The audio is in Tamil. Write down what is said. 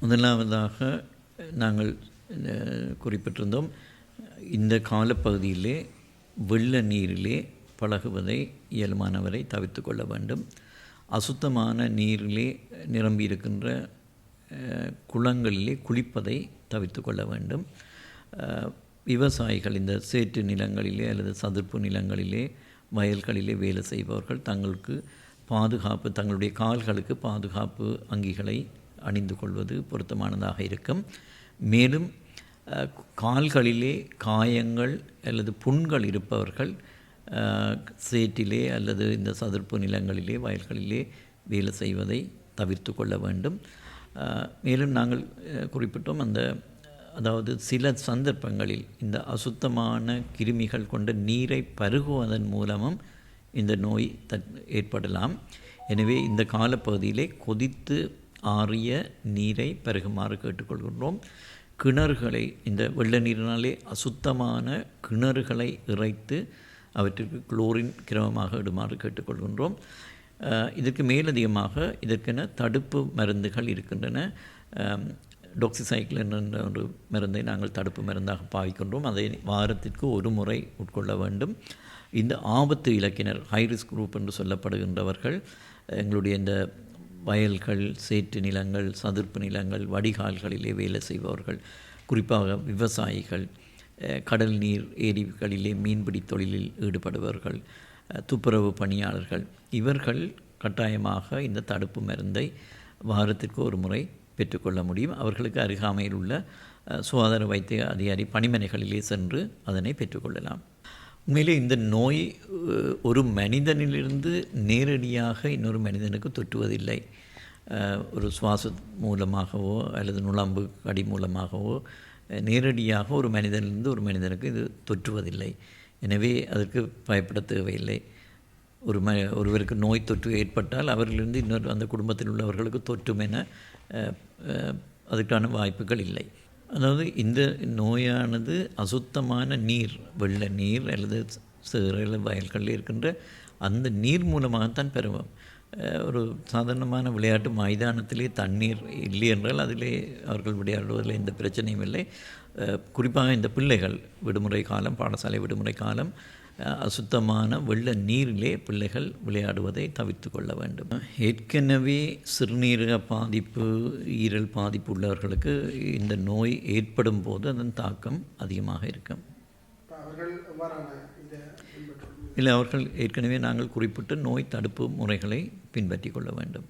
முதலாவதாக நாங்கள் குறிப்பிட்டிருந்தோம் இந்த காலப்பகுதியிலே வெள்ள நீரிலே பழகுவதை இயலுமானவரை தவிர்த்து கொள்ள வேண்டும். அசுத்தமான நீரிலே நிரம்பி இருக்கின்ற குளங்களிலே குளிப்பதை தவிர்த்து கொள்ள வேண்டும். விவசாயிகள் இந்த சேற்று நிலங்களிலே அல்லது சதுப்பு நிலங்களிலே வயல்களிலே வேலை செய்பவர்கள் தங்களுக்கு பாதுகாப்பு தங்களுடைய கால்களுக்கு பாதுகாப்பு அங்கிகளை அணிந்து கொள்வது பொருத்தமானதாக இருக்கும். மேலும் கால்களிலே காயங்கள் அல்லது புண்கள் இருப்பவர்கள் சேற்றிலே அல்லது இந்த சதுர்ப்பு நிலங்களிலே வயல்களிலே வேலை செய்வதை தவிர்த்து கொள்ள வேண்டும். மேலும் நாங்கள் குறிப்பிட்டோம் அந்த அதாவது சில சந்தர்ப்பங்களில் இந்த அசுத்தமான கிருமிகள் கொண்ட நீரை பருகுவதன் மூலமும் இந்த நோய் தட் ஏற்படலாம். எனவே இந்த காலப்பகுதியிலே கொதித்து ஆறிய நீரை பருகுமாறு கேட்டுக்கொள்கின்றோம். கிணறுகளை இந்த வெள்ள நீரினாலே அசுத்தமான கிணறுகளை இறைத்து அவற்றிற்கு குளோரின் கிரமமாக இடுமாறு கேட்டுக்கொள்கின்றோம். இதற்கு மேலதிகமாக இதற்கென தடுப்பு மருந்துகள் இருக்கின்றன. அம், என்ற ஒரு மருந்தை நாங்கள் தடுப்பு மருந்தாக பாவிக்கின்றோம். அதை வாரத்திற்கு ஒரு முறை உட்கொள்ள வேண்டும். இந்த ஆபத்து இலக்கினர் ஹை ரிஸ்க் குரூப் என்று சொல்லப்படுகின்றவர்கள் எங்களுடைய இந்த வயல்கள் சேற்று நிலங்கள் சதுர்ப்பு நிலங்கள் வடிகால்களிலே வேலை செய்பவர்கள் குறிப்பாக விவசாயிகள் கடல் நீர் ஏரிகளிலே மீன்பிடி தொழிலில் ஈடுபடுபவர்கள் துப்புரவு பணியாளர்கள். இவர்கள் கட்டாயமாக இந்த தடுப்பு மருந்தை வாரத்திற்கு ஒரு முறை பெற்றுக்கொள்ள முடியும். அவர்களுக்கு அருகாமையில் உள்ள சுகாதார வைத்திய அதிகாரி பணிமனைகளிலே சென்று அதனை பெற்றுக்கொள்ளலாம் உண்மையிலே இந்த நோய் ஒரு மனிதனிலிருந்து நேரடியாக இன்னொரு மனிதனுக்கு தொற்றுவதில்லை. ஒரு சுவாச மூலமாகவோ அல்லது நுழம்பு கடி மூலமாகவோ நேரடியாக ஒரு மனிதனிலிருந்து ஒரு மனிதனுக்கு இது தொற்றுவதில்லை. எனவே அதற்கு பயப்பட தேவையில்லை. ஒரு ம ஒருவருக்கு நோய் தொற்று ஏற்பட்டால் அவரிலிருந்து இன்னொரு அந்த குடும்பத்தில் உள்ளவர்களுக்கு தொற்றும் என அதுக்கான வாய்ப்புகள் இல்லை. அதாவது இந்த நோயானது அசுத்தமான நீர் வெள்ள நீர் அல்லது சேறு வயல்களில் இருக்கின்ற அந்த நீர் மூலமாகத்தான் பெறுவோம் ஒரு சாதாரணமான விளையாட்டு மைதானத்திலே தண்ணீர் இல்லை என்றால் அதிலே அவர்கள் விளையாடுவதில் எந்த பிரச்சனையும் இல்லை. குறிப்பாக இந்த பிள்ளைகள் விடுமுறை காலம் பாடசாலை விடுமுறை காலம் அசுத்தமான வெள்ள நீரிலே பிள்ளைகள் விளையாடுவதை தவிர்த்து கொள்ள வேண்டும். ஏற்கனவே சிறுநீரக பாதிப்பு ஈரல் பாதிப்பு உள்ளவர்களுக்கு இந்த நோய் ஏற்படும் போது அதன் தாக்கம் அதிகமாக இருக்கும் இப்ப அவர்கள் எவ்வாறான இந்த பின்பற்றுவது இல்லை அவர்கள் ஏற்கனவே நாங்கள் குறிப்பிட்ட நோய் தடுப்பு முறைகளை பின்பற்றி கொள்ள வேண்டும்.